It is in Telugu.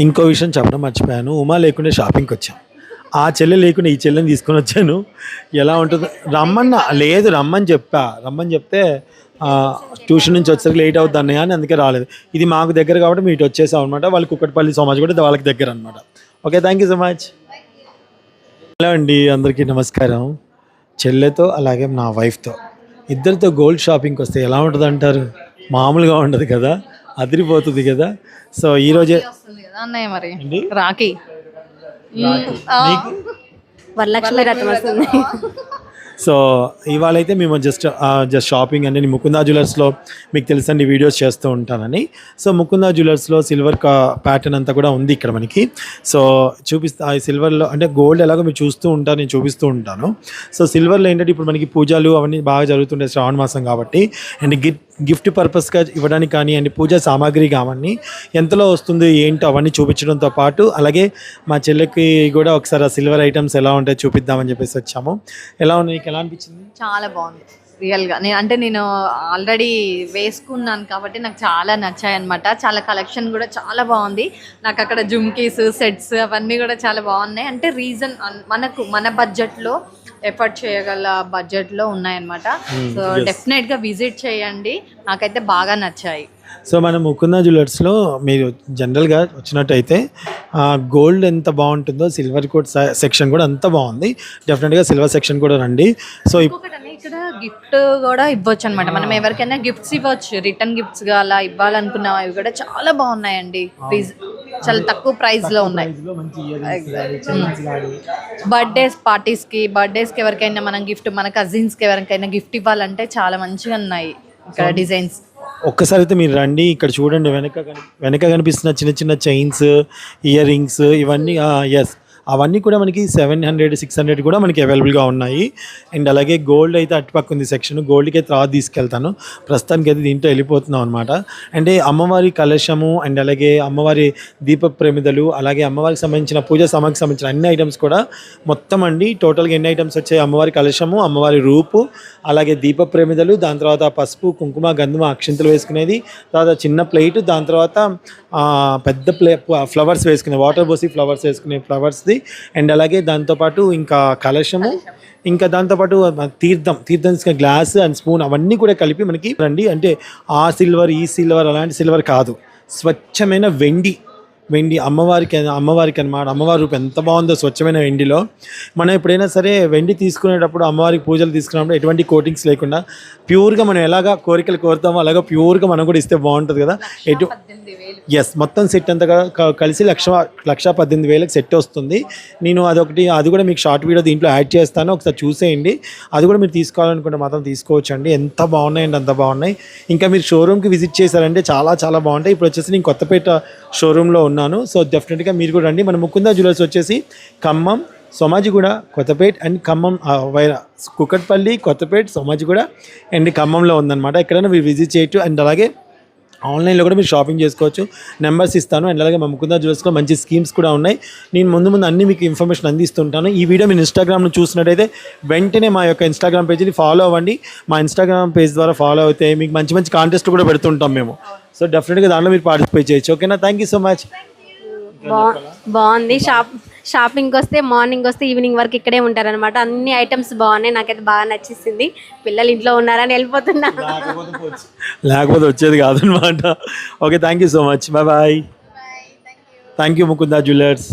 ఇంకో విషయం చెప్పడం మర్చిపోయాను. ఉమా లేకుండా షాపింగ్కి వచ్చాం. ఆ చెల్లె లేకుండా ఈ చెల్లెని తీసుకొని వచ్చాను. ఎలా ఉంటుందో రమ్మన్న లేదు రమ్మని చెప్పా. రమ్మని చెప్తే ట్యూషన్ నుంచి వచ్చేసరికి లేట్ అవుతుంది అన్నయ్య అని అందుకే రాలేదు. ఇది మాకు దగ్గర కాబట్టి మీరు ఇటు వచ్చేసాం అనమాట వాళ్ళు కుక్కటిపల్లి సమాజ్ కూడా వాళ్ళకి దగ్గర అనమాట okay thank you so much. Hello అండి అందరికీ నమస్కారం. చెల్లెతో అలాగే నా వైఫ్తో. ఇద్దరితో గోల్డ్ షాపింగ్కి వస్తే ఎలా ఉంటుంది అంటారు మామూలుగా ఉండదు కదా? అదిరిపోతుంది కదా? సో ఈరోజే మరి? రాఖీ. నీకు? వరలక్ష్మి రథం వస్తుంది. సో ఇవాళ అయితే మేము జస్ట్ జస్ట్ షాపింగ్ అంటే నేను ముకుందా జ్యువెలర్స్లో మీకు తెలుసండి వీడియోస్ చేస్తూ ఉంటానని. సో ముకుందా జ్యువెలర్స్లో సిల్వర్ కా ప్యాటర్న్ అంతా కూడా ఉంది ఇక్కడ మనకి. సో చూపిస్తా ఆ సిల్వర్లో అంటే గోల్డ్ ఎలాగో మీరు చూస్తూ ఉంటారు నేను చూపిస్తూ ఉంటాను. సో సిల్వర్లో ఏంటంటే ఇప్పుడు మనకి పూజలు అవన్నీ బాగా జరుగుతుంటాయి శ్రావణ మాసం కాబట్టి. అండ్ గిఫ్ట్ గిఫ్ట్ పర్పస్గా ఇవ్వడానికి కానీ అండి పూజా సామాగ్రి కావన్నీ ఎంతలో వస్తుంది ఏంటో అవన్నీ చూపించడంతో పాటు అలాగే మా చెల్లెకి కూడా ఒకసారి ఆ సిల్వర్ ఐటమ్స్ ఎలా ఉంటాయో చూపిద్దామని చెప్పేసి వచ్చాము. ఎలా ఉన్నాయి నీకు ఎలా అనిపించింది? చాలా బాగుంది. రియల్గా నేను అంటే నేను ఆల్రెడీ వేసుకున్నాను కాబట్టి నాకు చాలా నచ్చాయి అనమాట చాలా కలెక్షన్ కూడా చాలా బాగుంది. నాకు అక్కడ జుమ్కీస్ సెట్స్ అవన్నీ కూడా చాలా బాగున్నాయి. అంటే రీజన్ మనకు మన బడ్జెట్లో ఎఫర్ట్ చేయగల బడ్జెట్లో ఉన్నాయన్నమాట సో yes. డెఫినెట్గా విజిట్ చేయండి. నాకైతే బాగా నచ్చాయి. సో మనం ముకుంద జ్యువెలర్స్లో మీరు జనరల్గా వచ్చినట్టయితే గోల్డ్ ఎంత బాగుంటుందో సిల్వర్ కోట్ సెక్షన్ కూడా అంత బాగుంది. డెఫినెట్గా సిల్వర్ సెక్షన్ కూడా రండి. సో ఇప్- ఇంకొకటి అన్న, ఇక్కడ గిఫ్ట్ కూడా ఇవ్వచ్చు అనమాట మనం ఎవరికైనా గిఫ్ట్స్ ఇవ్వచ్చు. రిటర్న్ గిఫ్ట్స్గా అలా ఇవ్వాలనుకున్న అవి కూడా చాలా బాగున్నాయండి. Please, చాలా తక్కువ ప్రైస్లో ఉన్నాయి. బర్త్డేస్ పార్టీస్కి బర్త్డేస్కి ఎవరికైనా మనం గిఫ్ట్ మన కజిన్స్కి ఎవరికైనా గిఫ్ట్ ఇవ్వాలంటే చాలా మంచిగా ఉన్నాయి ఇక్కడ డిజైన్స్ ఒక్కసారి అయితే మీరు రండి. ఇక్కడ చూడండి వెనక వెనక కనిపిస్తున్న చిన్న చిన్న చైన్స్ ఇయర్ రింగ్స్ ఇవన్నీ ఎస్ అవన్నీ కూడా మనకి సెవెన్ హండ్రెడ్ సిక్స్ హండ్రెడ్ కూడా మనకి అవైలబుల్గా ఉన్నాయి. అండ్ అలాగే గోల్డ్ అయితే అటుపక్క ఉంది సెక్షన్. గోల్డ్కి అయితే తర్వాత తీసుకెళ్తాను. ప్రస్తుతానికి అయితే దీంట్లో వెళ్ళిపోతున్నాం అనమాట అంటే అమ్మవారి కలశము అండ్ అలాగే అమ్మవారి దీప ప్రమిదలు అలాగే అమ్మవారికి సంబంధించిన పూజ సామాగ్రికి సంబంధించిన అన్ని ఐటమ్స్ కూడా మొత్తం అండి. టోటల్గా ఎన్ని ఐటమ్స్ వచ్చాయి? అమ్మవారి కలశము అమ్మవారి రూపు అలాగే దీప ప్రమిదలు దాని తర్వాత పసుపు కుంకుమ గంధుమ అక్షింతలు వేసుకునేది తర్వాత చిన్న ప్లేట్ దాని తర్వాత పెద్ద ప్లే ఫ్లవర్స్ వేసుకునే వాటర్ పోసి ఫ్లవర్స్ వేసుకునే ఫ్లవర్స్ది అండ్ అలాగే దాంతోపాటు ఇంకా కలశము ఇంకా దాంతోపాటు తీర్థం తీర్థం గ్లాస్ అండ్ స్పూన్ అవన్నీ కూడా కలిపి మనకి రండి. అంటే ఆ సిల్వర్ ఈ సిల్వర్ అలాంటి సిల్వర్ కాదు. స్వచ్ఛమైన వెండి. వెండి అమ్మవారికి అమ్మవారికి అనమాట అమ్మవారి రూపు ఎంత బాగుందో స్వచ్ఛమైన వెండిలో. మనం ఎప్పుడైనా సరే వెండి తీసుకునేటప్పుడు అమ్మవారికి పూజలు తీసుకున్నప్పుడు ఎటువంటి కోటింగ్స్ లేకుండా ప్యూర్గా మనం ఎలాగా కోరికలు కోరుతామో అలాగా ప్యూర్గా మనం కూడా ఇస్తే బాగుంటుంది కదా. ఎటు ఎస్ మొత్తం సెట్ అంతా కలిసి లక్ష లక్ష పద్దెనిమిది వేలకు సెట్ వస్తుంది. నేను అదొకటి అది కూడా మీకు షార్ట్ వీడియో దీంట్లో యాడ్ చేస్తాను. ఒకసారి చూసేయండి. అది కూడా మీరు తీసుకోవాలనుకుంటే మాత్రం తీసుకోవచ్చు అండి ఎంత బాగున్నాయండి అంత బాగున్నాయి. ఇంకా మీరు షోరూమ్కి విజిట్ చేశారంటే చాలా చాలా బాగుంటాయి. ఇప్పుడు వచ్చేసి నేను కొత్తపేట షోరూంలో ఉన్నాను. సో డెఫినెట్గా మీరు కూడా రండి. మన ముకుంద జ్యువెలర్స్ వచ్చేసి ఖమ్మం సోమాజిగూడ కొత్తపేట్ అండ్ ఖమ్మం ఆ, వైరా కుకట్పల్లి కొత్తపేట్ సోమాజిగూడ అండ్ ఖమ్మంలో ఉందన్నమాట. ఎక్కడైనా మీరు విజిట్ చేయొచ్చు. అండ్ అలాగే ఆన్లైన్లో కూడా మీరు షాపింగ్ చేసుకోవచ్చు. నెంబర్స్ ఇస్తాను. అండ్ అలాగే మా ముకుందా జ్యువెల్స్లో మంచి స్కీమ్స్ కూడా ఉన్నాయి. నేను ముందు ముందు అన్ని మీకు ఇన్ఫర్మేషన్ అందిస్తుంటాను. ఈ వీడియో మీరు ఇన్స్టాగ్రామ్ను చూసినట్టయితే వెంటనే మా యొక్క ఇన్స్టాగ్రామ్ పేజీని ఫాలో అవ్వండి. మా ఇన్స్టాగ్రామ్ పేజ్ ద్వారా ఫాలో అయితే మీకు మంచి మంచి కాంటెస్ట్ కూడా పెడుతుంటాం మేము. సో డెఫినెట్గా దాంట్లో మీరు పార్టిసిపేట్ చేయొచ్చు. ఓకేనా థ్యాంక్ యూ సో మచ్ బా బాగుంది. షాప్ షాపింగ్కి వస్తే మార్నింగ్ వస్తే ఈవినింగ్ వరకు ఇక్కడే ఉంటారనమాట అన్ని ఐటమ్స్ బాగున్నాయి. నాకైతే బాగా నచ్చేసింది. పిల్లలు ఇంట్లో ఉన్నారని వెళ్ళిపోతున్నా. లేకపోతే వచ్చేది కాదనమాట okay thank you so much bye bye thank you Mukunda jewellers